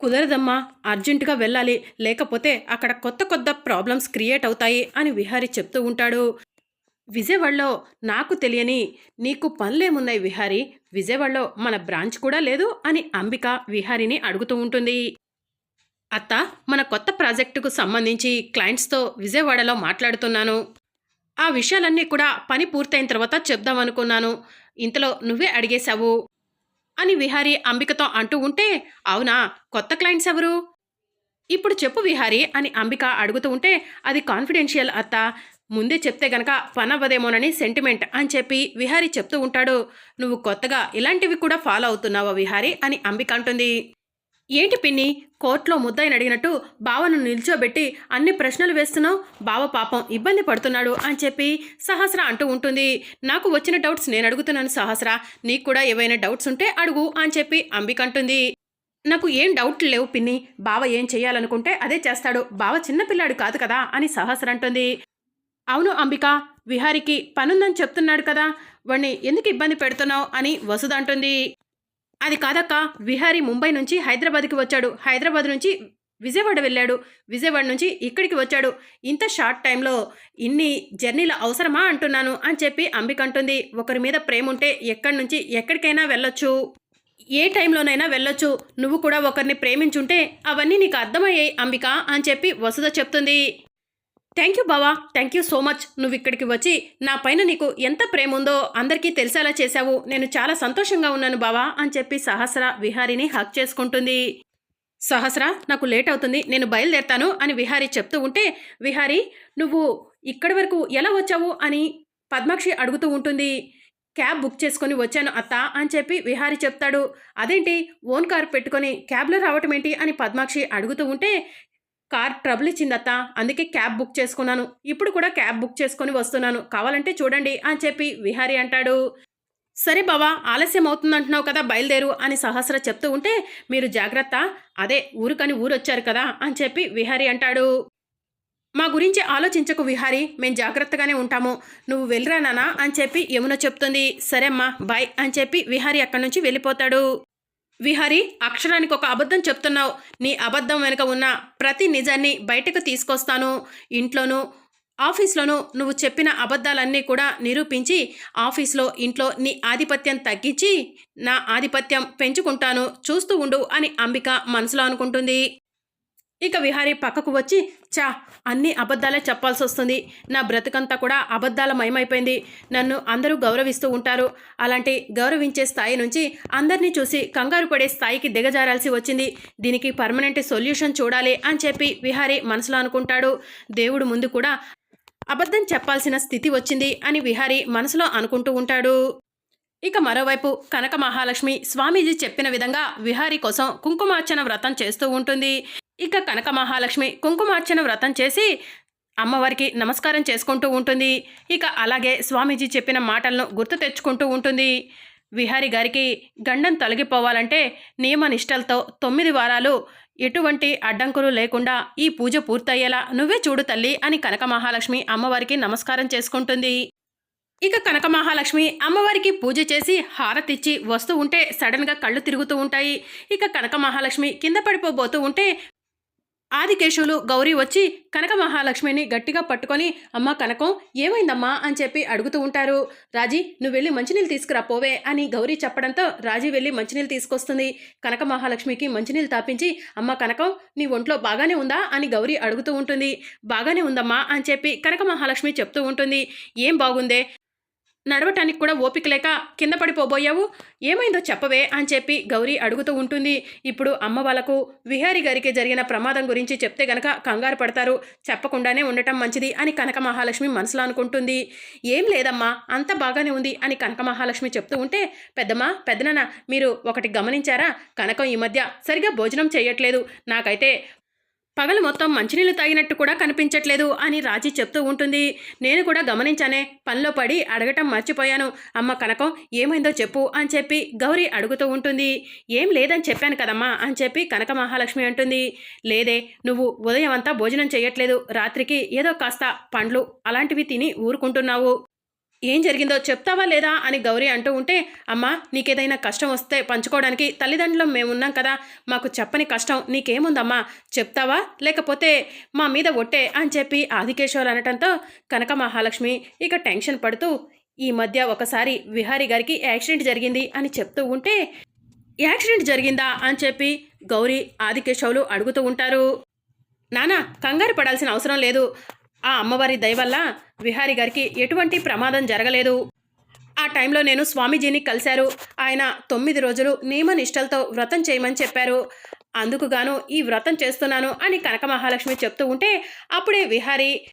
కుదరదమ్మా అర్జెంటుగా వెళ్ళాలి. లేకపోతే అక్కడ కొత్త కొత్త ప్రాబ్లమ్స్ క్రియేట్ అవుతాయి అని విహారి చెప్తూ ఉంటాడు. విజయవాడలో నాకు తెలియని నీకు పనులేమున్నాయి విహారి? విజయవాడలో మన బ్రాంచ్ కూడా లేదు అని అంబిక విహారిని అడుగుతూ ఉంటుంది. అత్త మన కొత్త ప్రాజెక్టుకు సంబంధించి క్లయింట్స్తో విజయవాడలో మాట్లాడుతున్నాను. ఆ విషయాలన్నీ కూడా పని పూర్తయిన తర్వాత చెప్దామనుకున్నాను ఇంతలో నువ్వే అడిగేశావు. అని విహారి అంబికతో అంటూ ఉంటే అవునా? కొత్త క్లయింట్స్ ఎవరు? ఇప్పుడు చెప్పు విహారి అని అంబిక అడుగుతూ ఉంటే అది కాన్ఫిడెన్షియల్ అత్త. ముందే చెప్తే గనక పనవ్వదేమోనని సెంటిమెంట్ అని చెప్పి విహారి చెప్తూ ఉంటాడు. నువ్వు కొత్తగా ఇలాంటివి కూడా ఫాలో అవుతున్నావా విహారి అని అంబిక అంటుంది. ఏంటి పిన్ని? కోర్టులో ముద్దాయిని అడిగినట్టు బావను నిల్చోబెట్టి అన్ని ప్రశ్నలు వేస్తున్నావు? బావ పాపం ఇబ్బంది పడుతున్నాడు అని చెప్పి సహస్ర అంటూ ఉంటుంది. నాకు వచ్చిన డౌట్స్ నేను అడుగుతున్నాను సహస్ర. నీకు కూడా ఏవైనా డౌట్స్ ఉంటే అడుగు అని చెప్పి అంబిక అంటుంది. నాకు ఏం డౌట్లు లేవు పిన్ని. బావ ఏం చేయాలనుకుంటే అదే చేస్తాడు. బావ చిన్నపిల్లాడు కాదు కదా అని సహస్ర అంటుంది. అవును అంబిక విహారికి పనుందని చెప్తున్నాడు కదా. వాణ్ణి ఎందుకు ఇబ్బంది పెడుతున్నావు అని వసుదంటుంది అది కాదక్క. విహారీ ముంబై నుంచి హైదరాబాద్కి వచ్చాడు. హైదరాబాద్ నుంచి విజయవాడ వెళ్ళాడు. విజయవాడ నుంచి ఇక్కడికి వచ్చాడు. ఇంత షార్ట్ టైంలో ఇన్ని జర్నీలు అవసరమా అంటున్నాను అని చెప్పి అంబిక అంటుంది. ఒకరి మీద ప్రేమ ఉంటే ఎక్కడి నుంచి ఎక్కడికైనా వెళ్ళొచ్చు. ఏ టైంలోనైనా వెళ్ళొచ్చు. నువ్వు కూడా ఒకరిని ప్రేమించుంటే అవన్నీ నీకు అర్థమయ్యాయి అంబిక అని చెప్పి వసుధ చెప్తుంది. థ్యాంక్ యూ బావా థ్యాంక్ యూ సో మచ్ నువ్వు ఇక్కడికి వచ్చి నా పైన నీకు ఎంత ప్రేమ ఉందో అందరికీ తెలిసేలా చేశావు. నేను చాలా సంతోషంగా ఉన్నాను బావా అని చెప్పి సహస్ర విహారిని హక్ చేసుకుంటుంది. సహస్ర నాకు లేట్ అవుతుంది. నేను బయలుదేరతాను అని విహారి చెప్తూ ఉంటే విహారి నువ్వు ఇక్కడి వరకు ఎలా వచ్చావు అని పద్మాక్షి అడుగుతూ ఉంటుంది. క్యాబ్ బుక్ చేసుకొని వచ్చాను అత్త అని చెప్పి విహారి చెప్తాడు. అదేంటి? ఓన్ కార్ పెట్టుకొని క్యాబ్లో రావటం ఏంటి అని పద్మాక్షి అడుగుతూ ఉంటే కార్ ట్రబుల్ ఇచ్చిందత్త అందుకే క్యాబ్ బుక్ చేసుకున్నాను. ఇప్పుడు కూడా క్యాబ్ బుక్ చేసుకొని వస్తున్నాను. కావాలంటే చూడండి అని చెప్పి విహారి అంటాడు. సరే బావా ఆలస్యం అవుతుందంటున్నావు కదా బయలుదేరు అని సహస్ర చెప్తూ ఉంటే మీరు జాగ్రత్త. అదే ఊరుకని ఊరొచ్చారు కదా అని చెప్పి విహారి అంటాడు. మా గురించి ఆలోచించకు విహారి మేము జాగ్రత్తగానే ఉంటాము. నువ్వు వెళ్ళరా నానా అని చెప్పి యమున చెప్తుంది. సరే అమ్మా బాయ్ అని చెప్పి విహారి అక్కడి నుంచి వెళ్ళిపోతాడు. విహారి అక్షరానికి ఒక అబద్ధం చెప్తున్నావు. నీ అబద్ధం వెనుక ఉన్న ప్రతి నిజాన్ని బయటకు తీసుకొస్తాను. ఇంట్లోనూ ఆఫీస్లోనూ నువ్వు చెప్పిన అబద్ధాలన్నీ కూడా నిరూపించి ఆఫీస్లో ఇంట్లో నీ ఆధిపత్యం తగ్గించి నా ఆధిపత్యం పెంచుకుంటాను. చూస్తూ ఉండు అని అంబిక మనసులో అనుకుంటుంది. ఇక విహారీ పక్కకు వచ్చి చా అన్ని అబద్ధాలే చెప్పాల్సి వస్తుంది నా బ్రతుకంతా కూడా అబద్ధాల మయమైపోయింది. నన్ను అందరూ గౌరవిస్తూ ఉంటారు. అలాంటి గౌరవించే స్థాయి నుంచి అందరినీ చూసి కంగారు పడే స్థాయికి దిగజారాల్సి వచ్చింది. దీనికి పర్మనెంట్ సొల్యూషన్ చూడాలి అని చెప్పి విహారీ మనసులో అనుకుంటాడు. దేవుడు ముందు కూడా అబద్ధం చెప్పాల్సిన స్థితి వచ్చింది అని విహారీ మనసులో అనుకుంటూ ఉంటాడు. ఇక మరోవైపు కనక మహాలక్ష్మి స్వామీజీ చెప్పిన విధంగా విహారీ కోసం కుంకుమార్చన వ్రతం చేస్తూ ఉంటుంది. ఇక కనక మహాలక్ష్మి కుంకుమార్చన వ్రతం చేసి అమ్మవారికి నమస్కారం చేసుకుంటూ ఉంటుంది. ఇక అలాగే స్వామీజీ చెప్పిన మాటలను గుర్తు తెచ్చుకుంటూ ఉంటుంది. విహారి గారికి గండం తొలగిపోవాలంటే నియమ నిష్టలతో తొమ్మిది వారాలు ఎటువంటి అడ్డంకులు లేకుండా ఈ పూజ పూర్తయ్యేలా నువ్వే చూడు తల్లి అని కనక మహాలక్ష్మి అమ్మవారికి నమస్కారం చేసుకుంటుంది. ఇక కనక మహాలక్ష్మి అమ్మవారికి పూజ చేసి హారతిచ్చి వస్తూ ఉంటే సడన్గా కళ్ళు తిరుగుతూ ఉంటాయి. ఇక కనక మహాలక్ష్మి కింద పడిపోబోతూ ఉంటే ఆదికేశవులు గౌరీ వచ్చి కనక మహాలక్ష్మిని గట్టిగా పట్టుకొని అమ్మ కనకం ఏమైందమ్మా? అని చెప్పి అడుగుతూ ఉంటారు. రాజీ నువ్వు వెళ్ళి మంచినీళ్ళు తీసుకురా పోవే అని గౌరీ చెప్పడంతో రాజీ వెళ్ళి మంచినీళ్ళు తీసుకొస్తుంది. కనక మహాలక్ష్మికి మంచినీళ్ళు తాపించి అమ్మ కనకం నీ ఒంట్లో బాగానే ఉందా? అని గౌరీ అడుగుతూ ఉంటుంది. బాగానే ఉందమ్మా అని చెప్పి కనక మహాలక్ష్మి చెప్తూ ఉంటుంది. ఏం బాగుందే? నడవటానికి కూడా ఓపిక లేక కింద పడిపోబోయావు? ఏమైందో చెప్పవే అని చెప్పి గౌరీ అడుగుతూ ఉంటుంది. ఇప్పుడు అమ్మ వాళ్ళకు విహారి గారికి జరిగిన ప్రమాదం గురించి చెప్తే గనక కంగారు పడతారు. చెప్పకుండానే ఉండటం మంచిది అని కనక మహాలక్ష్మి మనసులో అనుకుంటుంది. ఏం లేదమ్మా అంత బాగానే ఉంది అని కనక మహాలక్ష్మి చెప్తూ ఉంటే పెద్దమ్మా పెద్దనన్న మీరు ఒకటి గమనించారా? కనకం ఈ మధ్య సరిగా భోజనం చేయట్లేదు. నాకైతే పగలు మొత్తం మంచినీళ్ళు తాగినట్టు కూడా కనిపించట్లేదు అని రాజీ చెప్తూ ఉంటుంది. నేను కూడా గమనించానే పనిలో పడి అడగటం మర్చిపోయాను. అమ్మ కనకం ఏమైందో చెప్పు అని చెప్పి గౌరీ అడుగుతూ ఉంటుంది. ఏం లేదని చెప్పాను కదమ్మా అని చెప్పి కనక మహాలక్ష్మి అంటుంది. లేదే నువ్వు ఉదయం అంతా భోజనం చేయట్లేదు రాత్రికి ఏదో కాస్త పండ్లు అలాంటివి తిని ఊరుకుంటున్నావు. ఏం జరిగిందో చెప్తావా లేదా అని గౌరీ అంటూ ఉంటే అమ్మా నీకేదైనా కష్టం వస్తే పంచుకోవడానికి తల్లిదండ్రులం మేమున్నాం కదా మాకు చెప్పని కష్టం నీకేముందమ్మా చెప్తావా? లేకపోతే మా మీద ఒట్టే అని చెప్పి ఆదికేశ్వర్ అనటంతో కనక మహాలక్ష్మి ఇక టెన్షన్ పడుతూ ఈ మధ్య ఒకసారి విహారీ గారికి యాక్సిడెంట్ జరిగింది అని చెప్తూ ఉంటే యాక్సిడెంట్ జరిగిందా అని చెప్పి గౌరీ ఆదికేశవులు అడుగుతూ ఉంటారు. నానా కంగారు పడాల్సిన అవసరం లేదు ఆ అమ్మవారి దయవల్ల విహారీ గారికి ఎటువంటి ప్రమాదం జరగలేదు. ఆ టైంలో నేను స్వామీజీని కలిశారు. ఆయన తొమ్మిది రోజులు నియమనిష్టలతో వ్రతం చేయమని చెప్పారు. అందుకుగాను ఈ వ్రతం చేస్తున్నాను అని కనక మహాలక్ష్మి చెప్తూ ఉంటే అప్పుడే విహారీ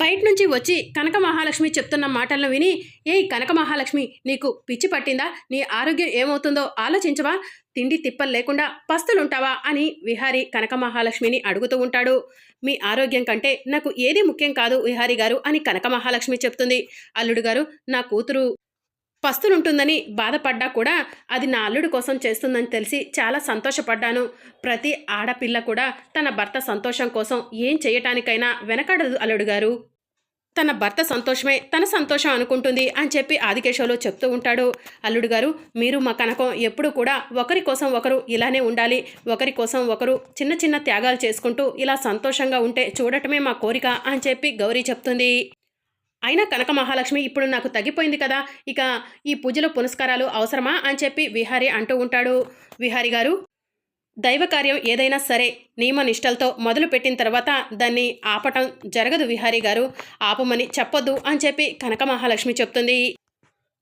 బయట నుంచి వచ్చి కనక మహాలక్ష్మి చెప్తున్న మాటలను విని ఏయ్ కనక మహాలక్ష్మి నీకు పిచ్చి పట్టిందా? నీ ఆరోగ్యం ఏమవుతుందో ఆలోచించవా? తిండి తిప్పలు లేకుండా పస్తులుంటావా? అని విహారీ కనక మహాలక్ష్మిని అడుగుతూ ఉంటాడు. మీ ఆరోగ్యం కంటే నాకు ఏది ముఖ్యం కాదు విహారీ గారు అని కనక మహాలక్ష్మి చెప్తుంది. అల్లుడు గారు నా కూతురు పస్తులుంటుందని బాధపడ్డా కూడా అది నా అల్లుడు కోసం చేస్తుందని తెలిసి చాలా సంతోషపడ్డాను. ప్రతి ఆడపిల్ల కూడా తన భర్త సంతోషం కోసం ఏం చేయటానికైనా వెనకడదు అల్లుడు గారు. తన భర్త సంతోషమే తన సంతోషం అనుకుంటుంది అని చెప్పి ఆదికేశవులు చెప్తూ ఉంటాడు. అల్లుడు గారు మీరు మా కనకం ఎప్పుడు కూడా ఒకరి కోసం ఒకరు ఇలానే ఉండాలి ఒకరి కోసం ఒకరు చిన్న చిన్న త్యాగాలు చేసుకుంటూ ఇలా సంతోషంగా ఉంటే చూడటమే మా కోరిక అని చెప్పి గౌరీ చెప్తుంది. అయినా కనక మహాలక్ష్మి ఇప్పుడు నాకు తగ్గిపోయింది కదా ఇక ఈ పూజలు పునస్కారాలు అవసరమా అని చెప్పి విహారి అంటూ ఉంటాడు. విహారి గారు దైవకార్యం ఏదైనా సరే నియమనిష్టలతో మొదలుపెట్టిన మొదలు పెట్టిన తర్వాత దాన్ని ఆపటం జరగదు విహారీ గారు. ఆపమని చెప్పొద్దు అని చెప్పి కనక మహాలక్ష్మి చెప్తుంది.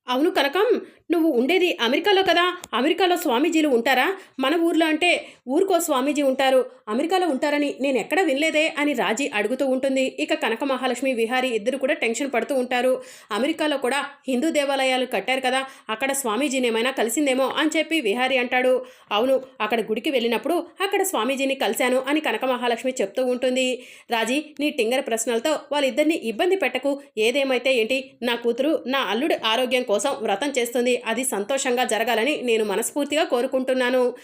అవును కనకం నువ్వు ఉండేది అమెరికాలో కదా? అమెరికాలో స్వామీజీలు ఉంటారా? మన ఊర్లో అంటే ఊరికో స్వామీజీ ఉంటారు. అమెరికాలో ఉంటారని నేను ఎక్కడ వినలేదే అని రాజీ అడుగుతూ ఉంటుంది. ఇక కనక మహాలక్ష్మి విహారీ ఇద్దరు కూడా టెన్షన్ పడుతూ ఉంటారు. అమెరికాలో కూడా హిందూ దేవాలయాలు కట్టారు కదా? అక్కడ స్వామీజీని ఏమైనా కలిసిందేమో అని చెప్పి విహారీ అంటాడు. అవును అక్కడ గుడికి వెళ్ళినప్పుడు అక్కడ స్వామీజీని కలిశాను అని కనక మహాలక్ష్మి చెప్తూ ఉంటుంది. రాజీ నీ టింగర్ ప్రశ్నలతో వాళ్ళిద్దరిని ఇబ్బంది పెట్టకు. ఏదేమైతే ఏంటి? నా కూతురు నా అల్లుడి ఆరోగ్యం కోసం వ్రతం చేస్తుంది. అది సంతోషంగా జరగాలని నేను మనస్ఫూర్తిగా కోరుకుంటున్నాను.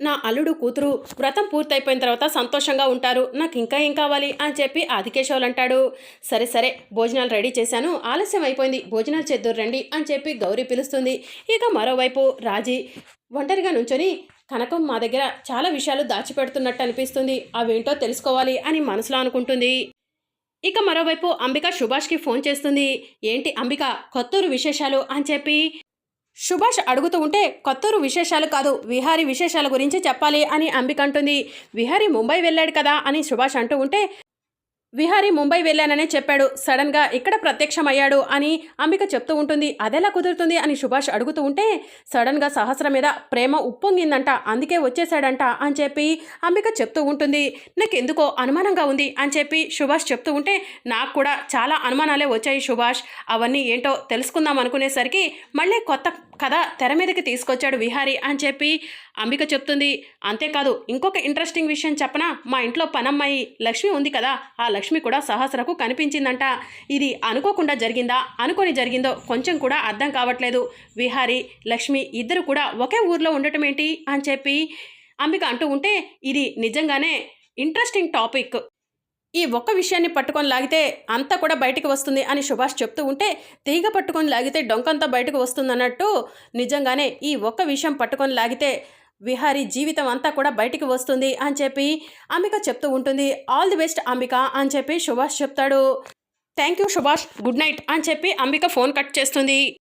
నా అల్లుడు కూతురు వ్రతం పూర్తయిపోయిన తర్వాత సంతోషంగా ఉంటారు. నాకు ఇంకా ఏం కావాలి అని చెప్పి ఆదికేశవులు అంటాడు. సరే సరే భోజనాలు రెడీ చేశాను. ఆలస్యం అయిపోయింది. భోజనాలు చేద్దరు రండి అని చెప్పి గౌరీ పిలుస్తుంది. ఇక మరోవైపు రాజీ ఒంటరిగా నుంచొని కనకం మా దగ్గర చాలా విషయాలు దాచిపెడుతున్నట్టు అనిపిస్తుంది. అవేంటో తెలుసుకోవాలి అని మనసులో అనుకుంటుంది. ఇక మరోవైపు అంబిక సుభాష్కి ఫోన్ చేస్తుంది. ఏంటి అంబిక కొత్తూరు విశేషాలు అని చెప్పి సుభాష్ అడుగుతూ ఉంటే కొత్తూరు విశేషాలు కాదు విహారీ విశేషాల గురించి చెప్పాలి అని అంబిక అంటుంది. విహారీ ముంబై వెళ్ళాడు కదా అని సుభాష్ అంటూ ఉంటే విహారీ ముంబై వెళ్ళాననే చెప్పాడు. సడన్గా ఇక్కడ ప్రత్యక్షమయ్యాడు అని అంబిక చెప్తూ ఉంటుంది. అదెలా కుదురుతుంది అని సుభాష్ అడుగుతూ ఉంటే సడన్గా సహస్ర మీద ప్రేమ ఉప్పొంగిందంట అందుకే వచ్చేశాడంట అని చెప్పి అంబిక చెప్తూ ఉంటుంది. నాకెందుకో అనుమానంగా ఉంది అని చెప్పి సుభాష్ చెప్తూ ఉంటే నాకు కూడా చాలా అనుమానాలే వచ్చాయి సుభాష్. అవన్నీ ఏంటో తెలుసుకుందాం అనుకునేసరికి మళ్ళీ కొత్త కథ తెర మీదకి తీసుకొచ్చాడు విహారీ అని చెప్పి అంబిక చెప్తుంది. అంతేకాదు ఇంకొక ఇంట్రెస్టింగ్ విషయం చెప్పనా? మా ఇంట్లో పనమ్మాయి లక్ష్మి ఉంది కదా ఆ లక్ష్మి లక్ష్మి కూడా సహస్రకు కనిపించిందంట. ఇది అనుకోకుండా జరిగిందా? అనుకొని జరిగిందో కొంచెం కూడా అర్థం కావట్లేదు. విహారీ లక్ష్మి ఇద్దరు కూడా ఒకే ఊర్లో ఉండటం ఏంటి అని చెప్పి అంబిక అంటూ ఉంటే ఇది నిజంగానే ఇంట్రెస్టింగ్ టాపిక్ ఈ ఒక్క విషయాన్ని పట్టుకొని లాగితే అంతా కూడా బయటికి వస్తుంది అని సుభాష్ చెప్తూ ఉంటే తీగ పట్టుకొని లాగితే డొంకంతా బయటకు వస్తుంది అన్నట్టు నిజంగానే ఈ ఒక్క విషయం పట్టుకొని లాగితే విహారి జీవితం అంతా కూడా బయటికి వస్తుంది అని చెప్పి అంబిక చెప్తూ ఉంటుంది. ఆల్ ది బెస్ట్ అంబిక అని చెప్పి సుభాష్ చెప్తాడు. Thank you Subhash. Good night అని చెప్పి అంబిక ఫోన్ కట్ చేస్తుంది.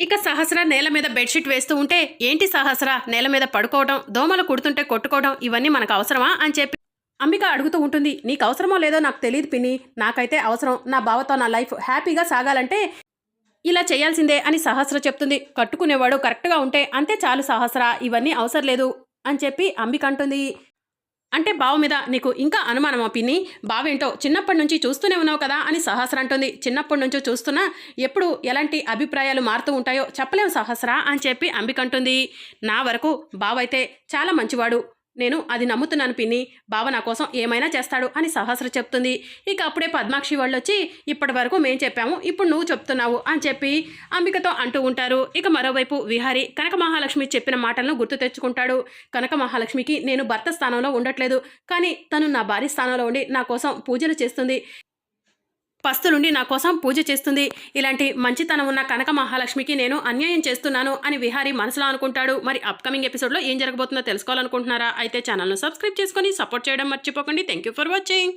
ఇక సహస్ర నేల మీద బెడ్షీట్ వేస్తూ ఉంటే ఏంటి సహస్ర? నేల మీద పడుకోవడం దోమలు కుడుతుంటే కొట్టుకోవడం ఇవన్నీ మనకు అవసరమా అని చెప్పి అంబిక అడుగుతూ ఉంటుంది. నీకు అవసరమో లేదో నాకు తెలియదు పిన్ని. నాకైతే అవసరం. నా బావతో నా లైఫ్ హ్యాపీగా సాగాలంటే ఇలా చేయాల్సిందే అని సహస్ర చెప్తుంది. కట్టుకునేవాడు కరెక్ట్గా ఉంటే అంతే చాలు సహస్ర ఇవన్నీ అవసరం లేదు అని చెప్పి అంబిక అంటుంది. అంటే బావ మీద నీకు ఇంకా అనుమానమా పిన్ని? బావేంటో చిన్నప్పటి నుంచి చూస్తూనే ఉన్నావు కదా అని సహస్ర అంటుంది. చిన్నప్పటి నుంచో చూస్తున్నా ఎప్పుడు ఎలాంటి అభిప్రాయాలు మారుతూ ఉంటాయో చెప్పలేం సహస్ర అని చెప్పి అంబిక అంటుంది. నా వరకు బావైతే చాలా మంచివాడు. నేను అది నమ్ముతున్నాను పిన్ని. బావ నా కోసం ఏమైనా చేస్తాడు అని సహస్ర చెప్తుంది. ఇక అప్పుడే పద్మాక్షి వాళ్ళు వచ్చి ఇప్పటి వరకు మేం చెప్పాము ఇప్పుడు నువ్వు చెప్తున్నావు అని చెప్పి అంబికతో అంటూ ఉంటారు. ఇక మరోవైపు విహారి కనక మహాలక్ష్మి చెప్పిన మాటలను గుర్తు తెచ్చుకుంటాడు. కనక మహాలక్ష్మికి నేను భర్త స్థానంలో ఉండట్లేదు కానీ తను నా భార్య స్థానంలో ఉండి నా కోసం పూజలు చేస్తుంది. పస్తులుండి నా కోసం పూజ చేస్తుంది. ఇలాంటి మంచితనం ఉన్న కనక మహాలక్ష్మికి నేను అన్యాయం చేస్తున్నాను అని విహారీ మనసులో అనుకుంటాడు. మరి అప్కమింగ్ ఎపిసోడ్లో ఏం జరగబోతుందో తెలుసుకోవాలనుకుంటున్నారా? అయితే ఛానల్ను సబ్స్క్రైబ్ చేసుకొని సపోర్ట్ చేయడం మర్చిపోకండి. Thank you for watching